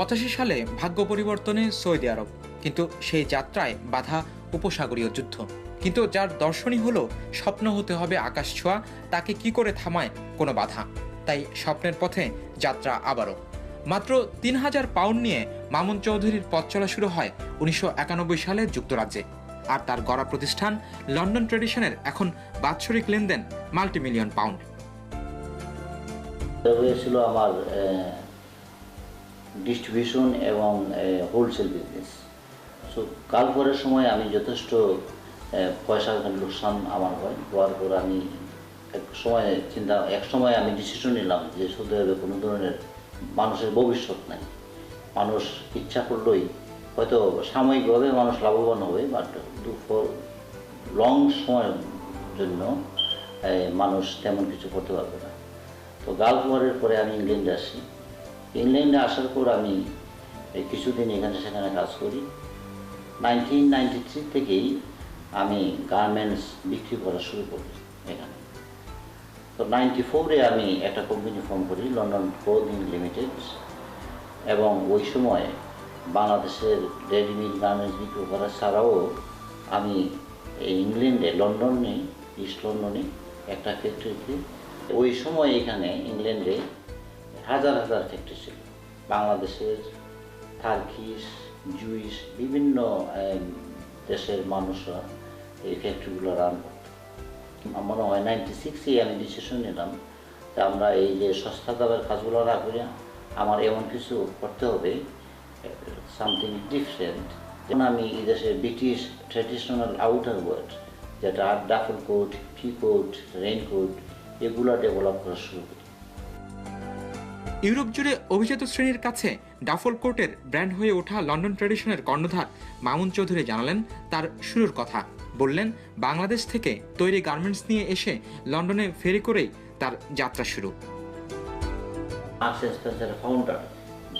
উনিশশো সালে ভাগ্য পরিবর্তনে সৌদি আরব, কিন্তু সেই যাত্রায় বাধা উপসাগরীয় যুদ্ধ। কিন্তু যার দর্শনই হলো স্বপ্ন হতে হবে আকাশ ছোঁয়া, তাকে কি করে থামায় কোনো বাধা? তাই স্বপ্নের পথে যাত্রা আবারও। মাত্র তিন হাজার পাউন্ড নিয়ে মামুন চৌধুরীর পথ চলা শুরু হয় উনিশশো একানব্বই সালে যুক্তরাজ্যে। আর তার গড়া প্রতিষ্ঠান লন্ডন ট্রেডিশনের এখন বাৎসরিক লেনদেন মাল্টিমিলিয়ন পাউন্ড। হয়েছিল আমার ডিস্ট্রিবিউশন এবং হোলসেল বিজনেস সো কাল পরের সময় আমি যথেষ্ট পয়সা লোকসান আমার হয়। হওয়ার পর আমি এক সময় চিন্তা, এক সময় আমি ডিসিশন নিলাম যে সৌদি আরবে কোনো ধরনের মানুষের ভবিষ্যৎ নাই। মানুষ ইচ্ছা করলেই হয়তো সাময়িকভাবে মানুষ লাভবান হবে বাট ফর লং সময়ের জন্য মানুষ তেমন কিছু করতে পারবে না। তো গালফ ওয়ারের পরে আমি ইংল্যান্ডে আসি। ইংল্যান্ডে আসার পর আমি এই কিছুদিন এখানে সেখানে কাজ করি। নাইনটিন নাইনটি থ্রি থেকেই আমি গার্মেন্টস বিক্রি করা শুরু করি এখানে। তো নাইনটি ফোরে আমি একটা কোম্পানি ফর্ম করি লন্ডন ক্লোদিং লিমিটেড এবং ওই সময় বাংলাদেশের রেডিমেড গার্মেন্টস বিক্রি করা ছাড়াও আমি এই ইংল্যান্ডে লন্ডনে ইস্ট লন্ডনে একটা ফ্যাক্টরিতে ওই সময় এখানে ইংল্যান্ডে হাজার হাজার ফ্যাক্টরি ছিল। বাংলাদেশের টার্কিশ জুইস বিভিন্ন দেশের মানুষরা এই ফ্যাক্টরিগুলো রান করত। মনে হয় নাইনটি সিক্সে আমি ডিসিশন নিলাম যে আমরা এই যে সস্তা দামের কাজগুলো না করি আমার এমন কিছু করতে হবে সামথিং ডিফারেন্ট যেমন আমি এই দেশের ব্রিটিশ ট্র্যাডিশনাল আউটার ওয়ার্ড যেটা duffle coat pea coat raincoat এগুলো ডেভেলপ করা শুরু করি। ইউরোপ জুড়ে অভিজাত শ্রেণির কাছে ডাফল কোর্টের ব্র্যান্ড হয়ে ওঠা লন্ডন ট্রেডিশনের কর্ণধার মামুন চৌধুরী জানালেন তার শুরুর কথা। বললেন, বাংলাদেশ থেকে তৈরি গার্মেন্টস নিয়ে এসে লন্ডনে ফেরি করেই তার যাত্রা শুরু। ফাউন্ডার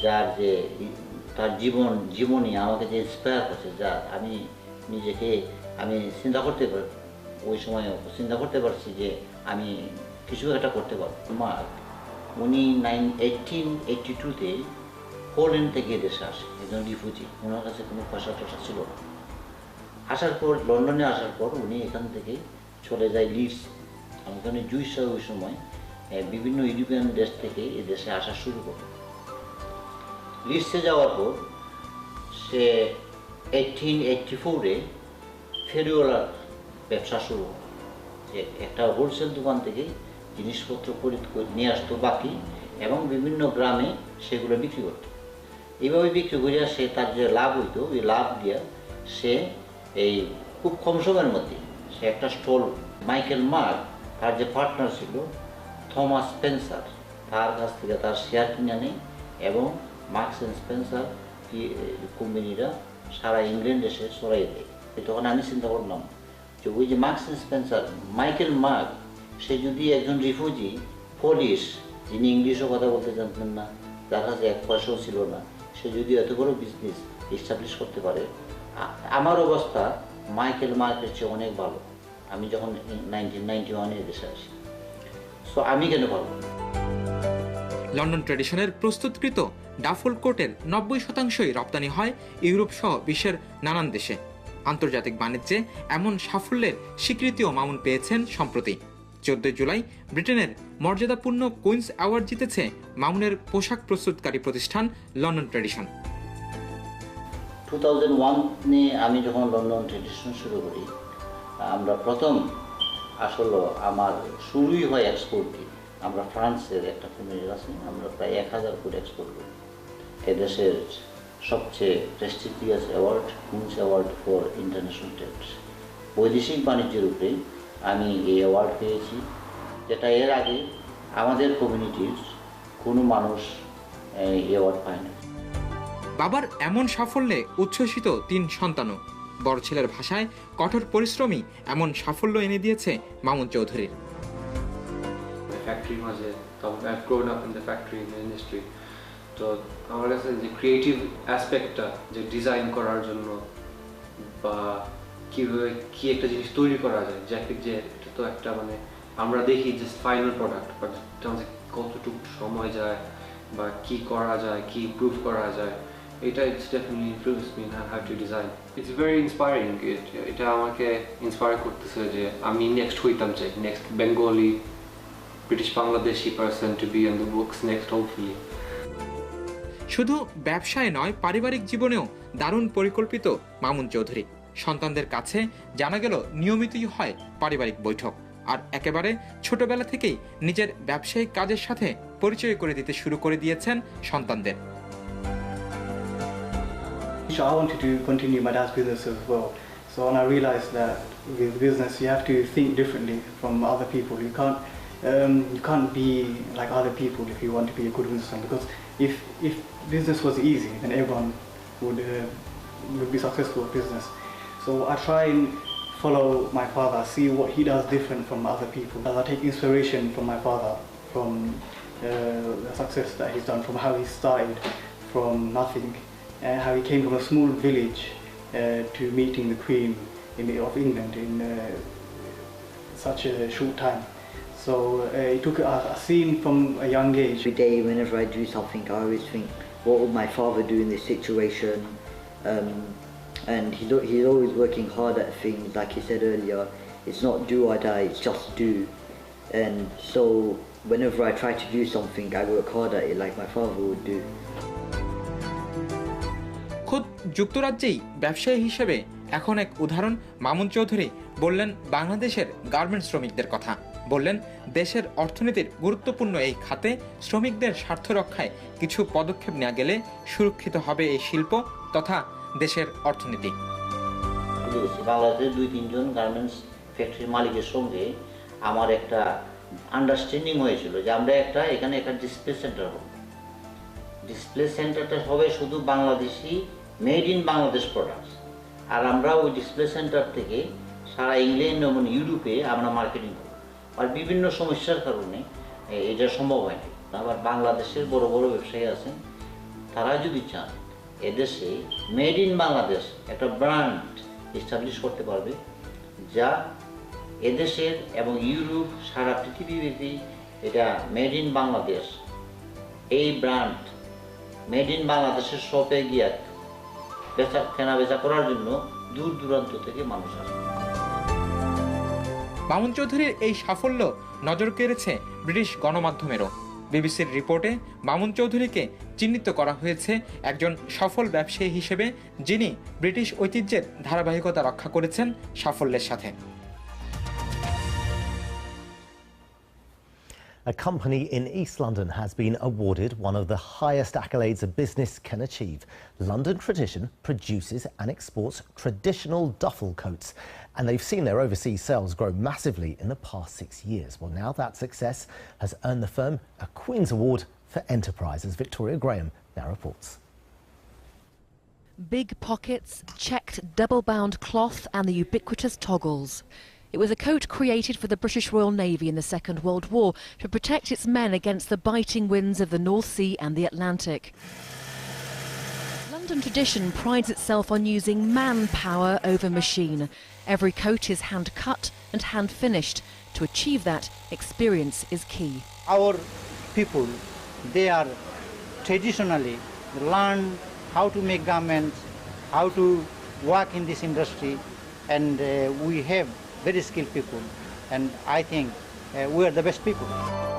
যার যে তার জীবন, জীবনী আমাকে যে ইন্সপায়ার করছে, যা আমি নিজেকে, আমি চিন্তা করতে পার, ওই সময় চিন্তা করতে পারছি যে আমি কিছু একটা করতে পারব। আমার উনি নাইন টুতে পোল্যান্ড থেকে দেশে আসে, একজন রিফিউজি। ওনার কাছে কোনো পয়সা টসা ছিল না। আসার পর, লন্ডনে আসার পর উনি এখান থেকে চলে যায় লিডস। ওখানে জুইসা ওই সময় বিভিন্ন ইউরোপিয়ান দেশ থেকে এই দেশে আসা শুরু করে লিডসে যাওয়ার পর, সে এইটিন এইটটি ফোরে ফেরিওয়ালার ব্যবসা শুরু হয় একটা হোলসেল দোকান থেকে জিনিসপত্র খরিদ নিয়ে আসতো বাকি এবং বিভিন্ন গ্রামে সেগুলো বিক্রি করতো। এইভাবে বিক্রি করিয়া সে তার যে লাভ হইতো, ওই লাভ দিয়া সে এই খুব কম সময়ের মধ্যে সে একটা স্টল, মাইকেল মার্ক তার যে পার্টনার ছিল, থমাস স্পেন্সার, তার কাছ থেকে তার শেয়ার কিনে নেয় এবং মার্কস অ্যান্ড স্পেন্সার কোম্পানিরা সারা ইংল্যান্ড এসে সরাই দেয়। তখন আমি চিন্তা করলাম যে ওই যে Marks and Spencer, Michael Mark সে যদি একজন রিফিউজি পলিশ যিনি ইংলিশও কথা বলতে জানতেন না যার কাছে এক পয়সাও ছিল না, সে যদি এত বড় বিজনেস এস্টাবলিশ করতে পারে আমার অবস্থা মাইকেল মার্কের চেয়ে অনেক ভালো। আমি যখন নাইনটিন নাইনটি ওয়ানে দেশে আসি। সো আমি কেন পারব লন্ডন ট্রেডিশনের প্রস্তুতকৃত ডাফল কোটের নব্বই শতাংশই রপ্তানি হয় ইউরোপ সহ বিশ্বের নানান দেশে। আন্তর্জাতিক বাণিজ্যে এমন সাফল্যের স্বীকৃতিও মামুন পেয়েছেন সম্প্রতি। চোদ্দই জুলাই ব্রিটেনের মর্যাদাপূর্ণ কুইন্স অ্যাওয়ার্ড জিতেছে মামুনের পোশাক প্রস্তুতকারী প্রতিষ্ঠান লন্ডন ট্রেডিশন টু থাউজেন্ড আমি যখন লন্ডন ট্রেডিশন শুরু করি, আমরা প্রথম আসলে আমার শুরুই হয় এক্সপোর্ট আমরা ফ্রান্সের একটা কোম্পানি আছে, আমরা প্রায় এক হাজার কোটি এক্সপোর্ট করি। এদেশের সবচেয়ে prestigious award Queen's award for international trade. বৈদেশিক বাণিজ্যের উপরে আমি এই অ্যাওয়ার্ড পেয়েছি যেটা এর আগে আমাদের কমিউনিটির কোনো মানুষ এই অ্যাওয়ার্ড পায় না। বাবার এমন সাফল্যে উচ্ছ্বসিত তিন সন্তানও। বড় ছেলের ভাষায় কঠোর পরিশ্রমী এমন সাফল্য এনে দিয়েছে মামুন চৌধুরীর। ফ্যাক্টরি মাঝে তখন I grown up in the factory in the industry তো আমার কাছে যে ক্রিয়েটিভ অ্যাসপেক্টটা যে ডিজাইন করার জন্য বা কীভাবে কি একটা জিনিস তৈরি করা যায় জ্যাকেট যে এটা তো একটা মানে আমরা দেখি জাস্ট ফাইনাল প্রোডাক্ট বাট কতটুকু সময় যায় বা কি করা যায় কি ইমপ্রুভ করা যায় এটা it's definitely improves me in how to design it's very inspiring এটা আমাকে ইন্সপায়ার করতেছে যে আমি নেক্সট হইতাম চাই next Bengali British Bangladeshi person to be in the books next hopefully শুধু ব্যবসায় নয় পারিবারিক জীবনেও দারুণ পরিকল্পিত মামুন চৌধুরী। সন্তানদের কাছে জানা গেল নিয়মিতই হয় পারিবারিক বৈঠক আর একেবারে ছোটবেলা থেকেই নিজের ব্যবসায়িক কাজের সাথে পরিচয় করে দিতে শুরু করে দিয়েছেন সন্তানদের So I wanted to continue my dad's business as well. So when I realized that with business you have to think differently from other people. You can't um, you can't be like other people if you want to be a good businessman. Because if if business was easy, then everyone would uh, would be successful at business. So I try and follow my father, see what he does different from other people. I take inspiration from my father, from uh, the success that he's done, from how he started from nothing, and how he came from a small village uh, to meeting the Queen in, of England in uh, such a short time. So uh, it took a, a scene from a young age. Every day, whenever I do something, I always think, what would my father do in this situation? Um, and he's, he's always working hard at things, like he said earlier. It's not do or die, it's just do. And so, whenever I try to do something, I work hard at it, like my father would do. খোদ যুক্তরাজ্যেই ব্যবসায়ী হিসেবে এখন এক উদাহরণ মামুন চৌধুরী বললেন বাংলাদেশের garments শ্রমিকদের কথা বললেন দেশের অর্থনীতির গুরুত্বপূর্ণ এই খাতে শ্রমিকদের স্বার্থ রক্ষায় কিছু পদক্ষেপ নেওয়া গেলে সুরক্ষিত হবে এই শিল্প তথা দেশের অর্থনীতি। বাংলাদেশের দুই, তিনজন গার্মেন্টস ফ্যাক্টরির মালিকের সঙ্গে আমার একটা আন্ডারস্ট্যান্ডিং হয়েছিল যে আমরা একটা, এখানে একটা ডিসপ্লে সেন্টার হব। ডিসপ্লে সেন্টারটা হবে শুধু Bangladeshi made in Bangladesh products আর আমরা ওই ডিসপ্লে সেন্টার থেকে সারা ইংল্যান্ড এবং ইউরোপে আমরা মার্কেটিং করব। আর বিভিন্ন সমস্যার কারণে এটা সম্ভব হয়নি। আবার বাংলাদেশের বড় বড় ব্যবসায়ী আছেন, তারা যদি চান এদেশে মেড ইন বাংলাদেশ একটা ব্র্যান্ড এস্টাবলিশ করতে পারবে, যা এদেশের এবং ইউরোপ, সারা পৃথিবীব্যাপী এটা মেড ইন বাংলাদেশ এই ব্র্যান্ড মেড ইন বাংলাদেশের শপে গিয়ে বেচা কেনা বেচা করার জন্য দূর দূরান্ত থেকে মানুষ আসে। মামুন চৌধুরীর এই সাফল্য নজর কেড়েছে ব্রিটিশ গণমাধ্যমেরও। বিবিসির রিপোর্টে মামুন চৌধুরীকে চিহ্নিত করা হয়েছে একজন সফল ব্যবসায়ী হিসেবে যিনি ব্রিটিশ ঐতিহ্যের ধারাবাহিকতা রক্ষা করেছেন সাফল্যের সাথে। A company in East London has been awarded one of the highest accolades a business can achieve. London Tradition produces and exports traditional duffel coats, and they've seen their overseas sales grow massively in the past six years. Well, now that success has earned the firm a Queen's Award for Enterprise, as Victoria Graham now reports. Big pockets, checked double bound cloth, and the ubiquitous toggles. It was a coat created for the British Royal Navy in the Second World War to protect its men against the biting winds of the North Sea and the Atlantic. London tradition prides itself on using manpower over machine. Every coat is hand cut and hand finished. To achieve that, experience is key. our people they are traditionally learn how to make garments how to work in this industry and uh, we have very skilled people. And i think uh, we are the best people